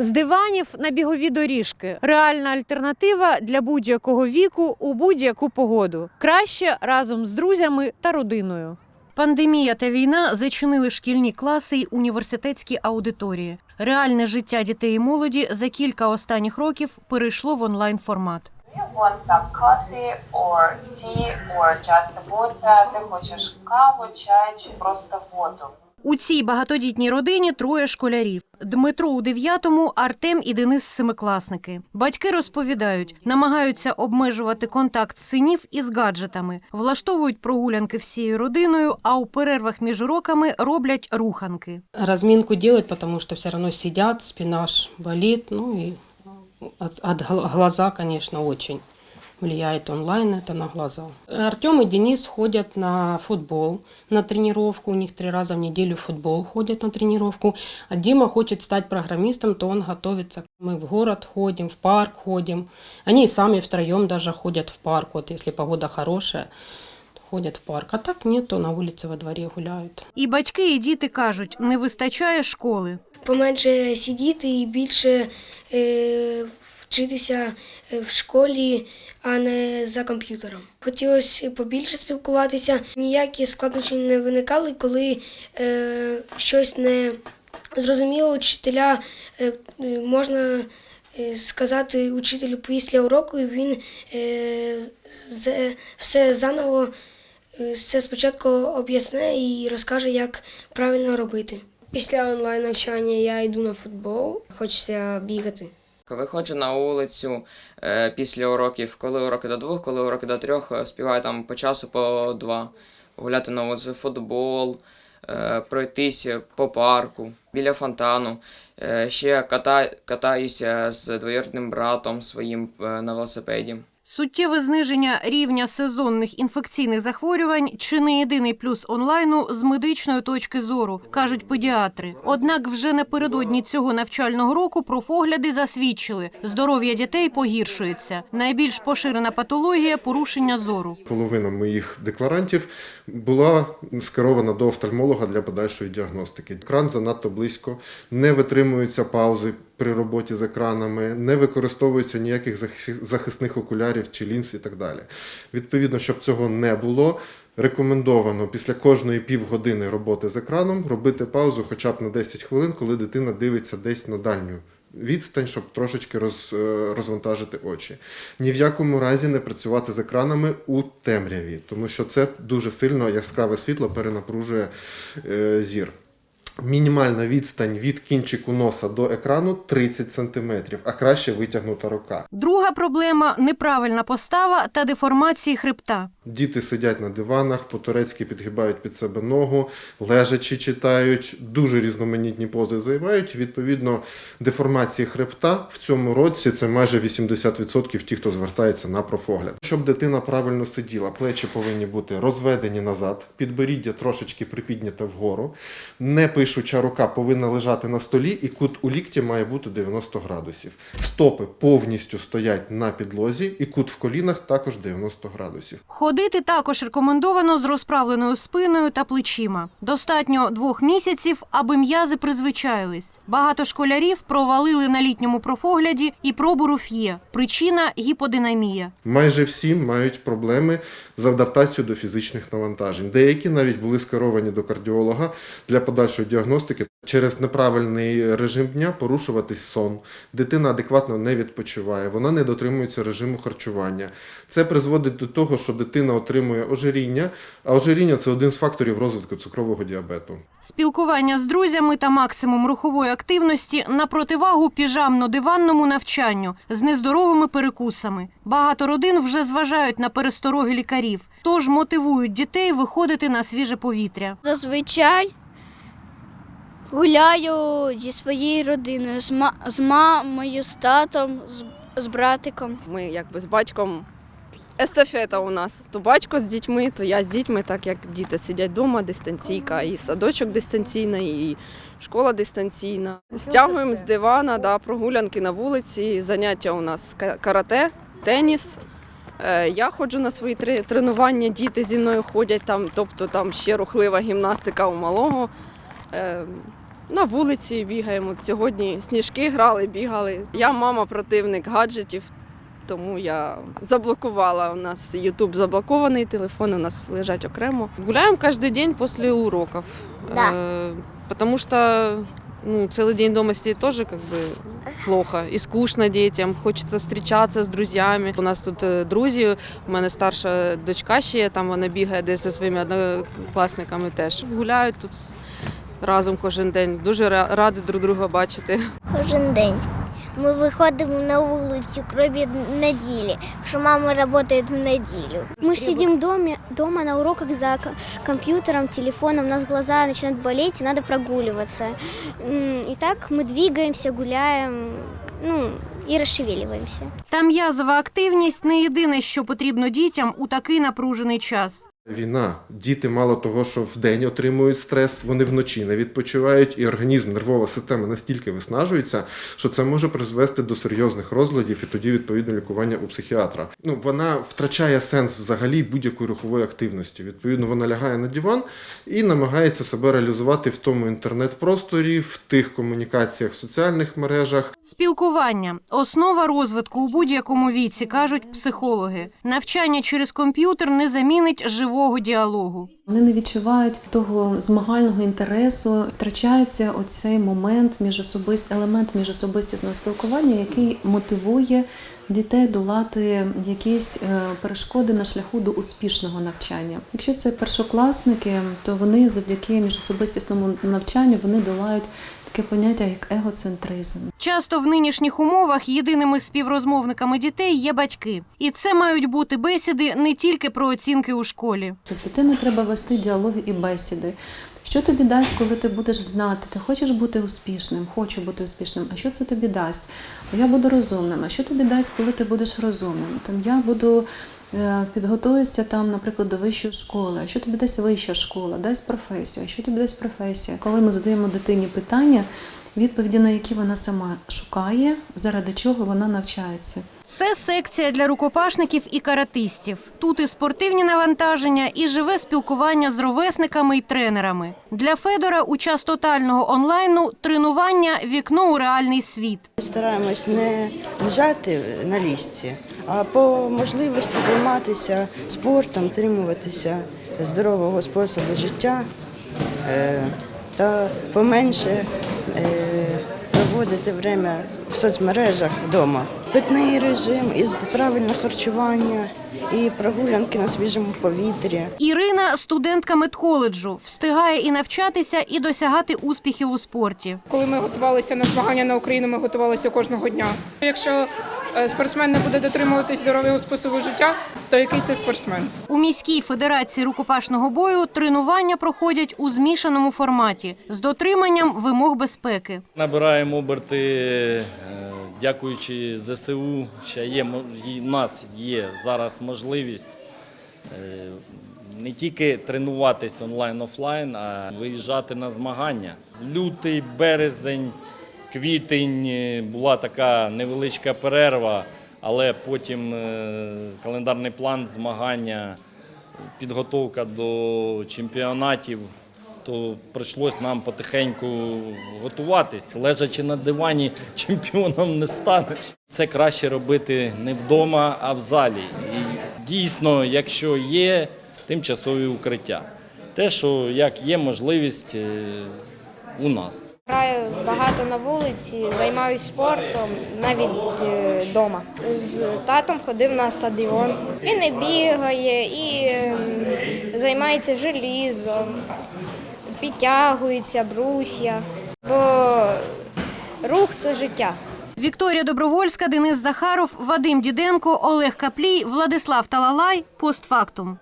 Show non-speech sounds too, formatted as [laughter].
З диванів на бігові доріжки реальна альтернатива для будь-якого віку у будь-яку погоду. Краще разом з друзями та родиною. Пандемія та війна зачинили шкільні класи й університетські аудиторії. Реальне життя дітей і молоді за кілька останніх років перейшло в онлайн формат. Ти хочеш каву, чай чи просто воду? У цій багатодітній родині троє школярів: Дмитро у дев'ятому, Артем і Денис семикласники. Батьки розповідають, намагаються обмежувати контакт синів із гаджетами, влаштовують прогулянки всією родиною, а у перервах між уроками роблять руханки. разминку делать, потому что все равно сидят, спина ж болит, ну и от, от гл- глаза, конечно, очень влияет онлайн это на глаза. Артем и Денис ходят на футбол, на тренировку, у них три раза в неделю футбол ходят на тренировку, а Дима хочет стать программистом, то он готовится. Мы в город ходим, в парк ходим, они сами втроем даже ходят в парк, вот если погода хорошая, то ходят в парк, а так нет, то на улице во дворе гуляют. І батьки, і діти кажуть, не вистачає школи. поменше сидіти і більше е, вчитися е, в школі, а не за комп'ютером. Хотілося побільше спілкуватися. Ніякі складнощі не виникали, коли е, щось не зрозуміло, учителя е, можна е, сказати учителю після уроку, і він е, все заново все спочатку об'ясне і розкаже, як правильно робити. Після онлайн навчання я йду на футбол, хочеться бігати. Виходжу на вулицю е, після уроків, коли уроки до двох, коли уроки до трьох, е, співаю там по часу по два. Гуляти на вулиці, футбол, е, пройтись по парку, біля фонтану. Е, ще ката, катаюся з двоюрідним братом своїм е, на велосипеді. Суттєве зниження рівня сезонних інфекційних захворювань чи не єдиний плюс онлайну з медичної точки зору, кажуть педіатри. Однак вже напередодні цього навчального року профогляди засвідчили, здоров'я дітей погіршується. Найбільш поширена патологія порушення зору. Половина моїх декларантів була скерована до офтальмолога для подальшої діагностики. Екран занадто близько, не витримуються паузи при роботі з екранами, не використовується ніяких захисних окулярів чи лінз і так далі. Відповідно, щоб цього не було. Рекомендовано після кожної півгодини роботи з екраном робити паузу хоча б на 10 хвилин, коли дитина дивиться десь на дальню відстань, щоб трошечки роз, е, розвантажити очі. Ні в якому разі не працювати з екранами у темряві, тому що це дуже сильно яскраве світло перенапружує е, зір. Мінімальна відстань від кінчику носа до екрану 30 см, а краще витягнута рука. Друга проблема неправильна постава та деформації хребта. Діти сидять на диванах, по-турецьки підгибають під себе ногу, лежачи читають, дуже різноманітні пози займають. Відповідно, деформації хребта в цьому році це майже 80% ті, хто звертається на профогляд. Щоб дитина правильно сиділа, плечі повинні бути розведені назад, підборіддя трошечки припідняте вгору. Не пишуча рука повинна лежати на столі, і кут у лікті має бути 90 градусів. Стопи повністю стоять на підлозі, і кут в колінах також 90 градусів. Ходити також рекомендовано з розправленою спиною та плечима. Достатньо двох місяців, аби м'язи призвичаїлись. Багато школярів провалили на літньому профогляді і пробу руф'є. Причина гіподинамія. Майже всі мають проблеми з адаптацією до фізичних навантажень. Деякі навіть були скеровані до кардіолога для подальшої діагностики. Через неправильний режим дня порушуватись сон. Дитина адекватно не відпочиває, вона не дотримується режиму харчування. Це призводить до того, що дитина отримує ожиріння, а ожиріння це один з факторів розвитку цукрового діабету. Спілкування з друзями та максимум рухової активності на противагу піжамно-диванному навчанню з нездоровими перекусами. Багато родин вже зважають на перестороги лікарів, тож мотивують дітей виходити на свіже повітря. Зазвичай гуляю зі своєю родиною, з, ма- з мамою, з татом, з, з братиком. Ми якби з батьком. Естафета у нас. То батько з дітьми, то я з дітьми, так як діти сидять вдома, дистанційка, і садочок дистанційний, і школа дистанційна. Стягуємо з дивана, да, прогулянки на вулиці, заняття у нас карате, теніс. Е, Я ходжу на свої три- тренування, діти зі мною ходять там, тобто там ще рухлива гімнастика у малого. Е, На вулиці бігаємо. От Сьогодні сніжки грали, бігали. Я мама противник гаджетів, тому я заблокувала. У нас YouTube заблокований, телефони у нас лежать окремо. Гуляем каждый день после уроков. Да. Э, Потому что ну, целый день дома сидеть тоже как бы плохо и скучно детям. Хочеться встречаться з друзями. У нас тут е, друзі. У мене старша дочка ще є, там вона бігає десь зі своїми однокласниками теж. Гуляють тут разом кожен день. Дуже ра- раді друг друга бачити. Кожен день. Ми виходимо на вулицю, крім неділі, що мама працює в неділю. Мы же сидим дома, дома на уроках за к- компьютером, телефоном, у нас глаза начинают болеть, и надо прогуливаться. М, И так мы двигаемся, гуляем, ну, и расшевеливаемся. Та м'язова активність не єдине, що потрібно дітям у такий напружений час. Війна. Діти мало того, що вдень отримують стрес, вони вночі не відпочивають, і організм, нервова система настільки виснажується, що це може призвести до серйозних розладів і тоді відповідно лікування у психіатра. Ну вона втрачає сенс взагалі будь-якої рухової активності. Відповідно, вона лягає на диван і намагається себе реалізувати в тому інтернет-просторі, в тих комунікаціях в соціальних мережах. Спілкування основа розвитку у будь-якому віці, кажуть психологи. Навчання через комп'ютер не замінить живого діалогу. Вони не відчувають того змагального інтересу, втрачається оцей момент між елемент міжособистісного спілкування, який мотивує дітей долати якісь е, перешкоди на шляху до успішного навчання. Якщо це першокласники, то вони завдяки міжособистісному навчанню вони долають таке поняття як егоцентризм. Часто в нинішніх умовах єдиними співрозмовниками дітей є батьки, і це мають бути бесіди не тільки про оцінки у школі. З дитиною треба вести діалоги і бесіди. Що тобі дасть, коли ти будеш знати, ти хочеш бути успішним, хочу бути успішним. А що це тобі дасть? Я буду розумним. А що тобі дасть, коли ти будеш розумним? Там я буду е, підготуюся там, наприклад, до вищої школи. А що тобі дасть вища школа? Дасть професію. А що тобі дасть професія? Коли ми задаємо дитині питання, відповіді на які вона сама шукає, заради чого вона навчається. Це секція для рукопашників і каратистів. Тут і спортивні навантаження, і живе спілкування з ровесниками і тренерами. Для Федора у час тотального онлайну тренування вікно у реальний світ. Ми Стараємось не лежати на ліжці, а по можливості займатися спортом, тримуватися здорового способу життя е, та поменше проводити время в соцмережах вдома. Питний режим, із правильне харчування, і прогулянки на свіжому повітрі. Ірина, студентка медколеджу, встигає і навчатися, і досягати успіхів у спорті. Коли ми готувалися на змагання на Україну, ми готувалися кожного дня. Якщо е, спортсмен не буде дотримуватись здорового способу життя, то який це спортсмен? У міській федерації рукопашного бою тренування проходять у змішаному форматі з дотриманням вимог безпеки. Набираємо оберти, е, дякуючи ЗСУ, ще є в нас є зараз можливість е, не тільки тренуватись онлайн-офлайн, а виїжджати на змагання. Лютий, березень, квітень е, була така невеличка перерва, але потім е, календарний план змагання, підготовка до чемпіонатів то прийшлось нам потихеньку готуватись. Лежачи на дивані, [laughs] чемпіоном не станеш. Це краще робити не вдома, а в залі. І дійсно, якщо є тимчасові укриття, те, що як є можливість е, у нас. Граю багато на вулиці, займаюся спортом, навіть вдома. З татом ходив на стадіон. Він і бігає, і ем, займається желізом, підтягується, брусья. Бо рух це життя. Вікторія Добровольська, Денис Захаров, Вадим Діденко, Олег Каплій, Владислав Талалай. Постфактум.